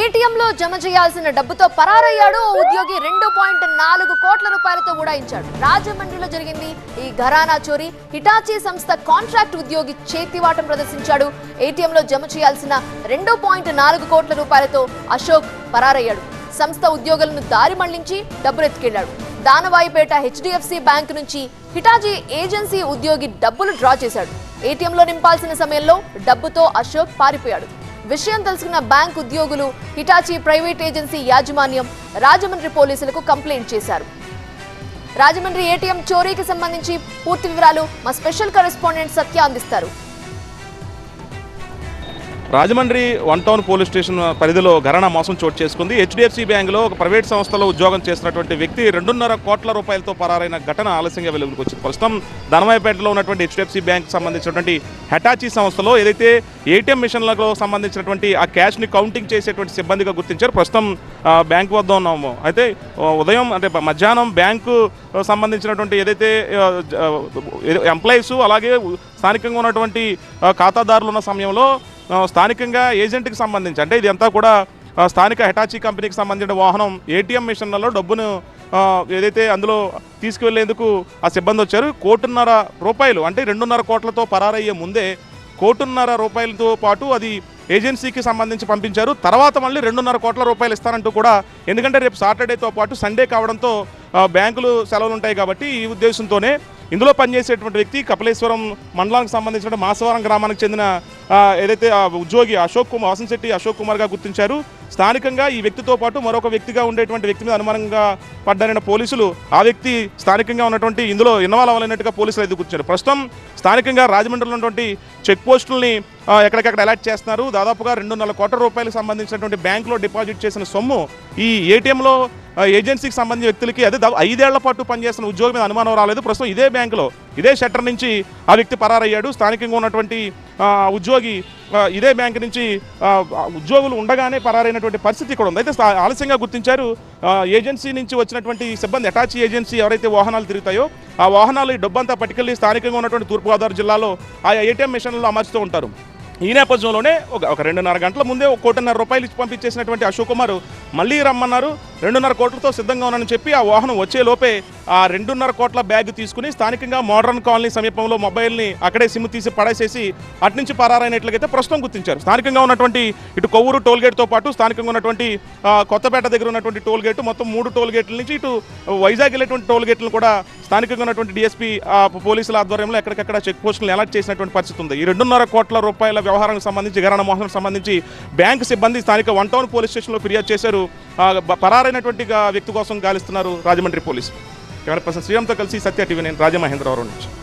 ఏటీఎంలో జమ చేయాల్సిన డబ్బుతో పరారయ్యాడు. ఓ ఉద్యోగి రెండు పాయింట్ నాలుగు కోట్ల రూపాయలతో ఉడాయించాడు. రాజమండ్రిలో జరిగింది ఈ ఘరానా చోరీ. హిటాచీ సంస్థ కాంట్రాక్ట్ ఉద్యోగి చేతివాటం ప్రదర్శించాడు. ఏటీఎంలో జమ చేయాల్సిన రెండు పాయింట్ నాలుగు కోట్ల రూపాయలతో అశోక్ పరారయ్యాడు. సంస్థ ఉద్యోగులను దారి మళ్ళించి డబ్బులు ఎత్తుకెళ్ళాడు దానవాయిపేట హెచ్డిఎఫ్సి బ్యాంక్ నుంచి హిటాజీ ఏజెన్సీ ఉద్యోగి డబ్బులు డ్రా చేశాడు. ఏటీఎంలో నింపాల్సిన సమయంలో డబ్బుతో అశోక్ పారిపోయాడు. విషయం తెలుసుకున్న బ్యాంక్ ఉద్యోగులు హిటాచీ ప్రైవేట్ ఏజెన్సీ యాజమాన్యం రాజమండ్రి పోలీసులకు కంప్లైంట్ చేశారు. రాజమండ్రి ఏటీఎం చోరీకి సంబంధించి పూర్తి వివరాలు మా స్పెషల్ కరెస్పాండెంట్ సత్య అందిస్తారు. Rajahmundry one town police station పరిధిలో ఘరణ మోసం చోటు చేసుకుంది. హెచ్డిఎఫ్సి బ్యాంకులో ఒక ప్రైవేట్ సంస్థలో ఉద్యోగం చేస్తున్నటువంటి వ్యక్తి రెండున్నర కోట్ల రూపాయలతో పరారైన ఘటన ఆలస్యంగా వెలుగులోకి వచ్చింది. ప్రస్తుతం ధనమాయపేటలో ఉన్నటువంటి హెచ్డిఎఫ్సి బ్యాంక్ సంబంధించినటువంటి హెటాచీ సంస్థలో ఏదైతే ఏటీఎం మిషన్లకు సంబంధించినటువంటి ఆ క్యాష్ని కౌంటింగ్ చేసేటువంటి సిబ్బందిగా గుర్తించారు. ప్రస్తుతం బ్యాంక్ వద్ద ఉన్నాము. అయితే ఉదయం అంటే మధ్యాహ్నం బ్యాంకు సంబంధించినటువంటి ఏదైతే ఎంప్లాయీస్ అలాగే స్థానికంగా ఉన్నటువంటి ఖాతాదారులు ఉన్న సమయంలో స్థానికంగా ఏజెంట్కి సంబంధించి అంటే ఇది అంతా కూడా స్థానిక హెటాచీ కంపెనీకి సంబంధించిన వాహనం ఏటీఎం మిషన్లలో డబ్బును ఏదైతే అందులో తీసుకువెళ్ళేందుకు ఆ సిబ్బంది వచ్చారు కోటిన్నర రూపాయలు అంటే రెండున్నర కోట్లతో పరారయ్యే ముందే కోటిన్నర రూపాయలతో పాటు అది ఏజెన్సీకి సంబంధించి పంపించారు. తర్వాత మళ్ళీ రెండున్నర కోట్ల రూపాయలు ఇస్తారంటూ కూడా ఎందుకంటే రేపు సాటర్డేతో పాటు సండే కావడంతో బ్యాంకులు సెలవులు ఉంటాయి కాబట్టి ఈ ఉద్దేశంతోనే ఇందులో పనిచేసేటువంటి వ్యక్తి కపిలేశ్వరం మండలానికి సంబంధించిన మాసవరం గ్రామానికి చెందిన ఏదైతే ఆ ఉద్యోగి అశోక్ కుమార్ వాసంశెట్టి అశోక్ కుమార్గా గుర్తించారు స్థానికంగా ఈ వ్యక్తితో పాటు మరొక వ్యక్తిగా ఉండేటువంటి వ్యక్తి మీద అనుమానంగా పడ్డారైన పోలీసులు ఆ వ్యక్తి స్థానికంగా ఉన్నటువంటి ఇందులో ఇన్వాల్వ్ అవ్వాలన్నట్టుగా పోలీసులు అయితే గుర్తించారు. ప్రస్తుతం స్థానికంగా రాజమండ్రిలో ఉన్నటువంటి చెక్ పోస్టుల్ని ఎక్కడికక్కడ అలర్ట్ చేస్తున్నారు. దాదాపుగా రెండున్నర కోట్ల రూపాయలకు సంబంధించినటువంటి బ్యాంకులో డిపాజిట్ చేసిన సొమ్ము ఈ ఏటీఎంలో ఏజెన్సీకి సంబంధించిన వ్యక్తులకి అదే ఐదేళ్ళ పాటు పనిచేస్తున్న ఉద్యోగం మీద అనుమానం రాలేదు. ప్రస్తుతం ఇదే బ్యాంకులో ఇదే షట్టర్ నుంచి ఆ వ్యక్తి పరారయ్యాడు. స్థానికంగా ఉన్నటువంటి ఉద్యోగి ఇదే బ్యాంక్ నుంచి ఉద్యోగులు ఉండగానే పరారైనటువంటి పరిస్థితి ఇక్కడ ఉంది. అయితే ఆలస్యంగా గుర్తించారు. ఏజెన్సీ నుంచి వచ్చినటువంటి సిబ్బంది అటాచీ ఏజెన్సీ ఎవరైతే వాహనాలు తిరుగుతాయో ఆ వాహనాలు ఈ డబ్బంతా పట్టుకెళ్ళి స్థానికంగా ఉన్నటువంటి తూర్పుగోదావరి జిల్లాలో ఆ ఏటీఎం మిషన్లలో అమర్చుతూ ఉంటారు. ఈ నేపథ్యంలోనే ఒక ఒక రెండున్నర గంటల ముందే ఒక కోటిన్నర రూపాయలు ఇచ్చి పంపించేసినటువంటి అశోక్ కుమార్ మళ్ళీ రమ్మన్నారు. రెండున్నర కోట్లతో సిద్ధంగా ఉన్నానని చెప్పి ఆ వాహనం వచ్చే లోపే ఆ రెండున్నర కోట్ల బ్యాగ్ తీసుకుని స్థానికంగా మోడర్న్ కాలనీ సమీపంలో మొబైల్ని అక్కడే సిమ్ తీసి పడేసేసి అటు నుంచి పరారైనట్లయితే ప్రస్తుతం గుర్తించారు. స్థానికంగా ఉన్నటువంటి ఇటు కొవ్వూరు టోల్గేట్తో పాటు స్థానికంగా ఉన్నటువంటి కొత్తపేట దగ్గర ఉన్నటువంటి టోల్గేట్ మొత్తం మూడు టోల్గేట్ల నుంచి ఇటు వైజాగ్ వెళ్ళేటువంటి టోల్గేట్లను కూడా స్థానికంగా ఉన్నటువంటి డిఎస్పీ పోలీసుల ఆధ్వర్యంలో ఎక్కడికక్కడ చెక్ పోస్టులను అలర్ట్ చేసినటువంటి పరిస్థితి ఉంది. ఈ రెండున్నర కోట్ల రూపాయల వ్యవహారానికి సంబంధించి గరణ మోహనం సంబంధించి బ్యాంక్ సిబ్బంది స్థానిక వన్ టౌన్ పోలీస్ స్టేషన్లో ఫిర్యాదు చేశారు. పరారైన బ- వ్యక్తి కోసం గాలిస్తున్నారు రాజమండ్రి పోలీసు కెమెరా పర్సన్ శ్రీరామ్తో కలిసి సత్య టీవీ నేను రాజమహేంద్రవరం నుంచి.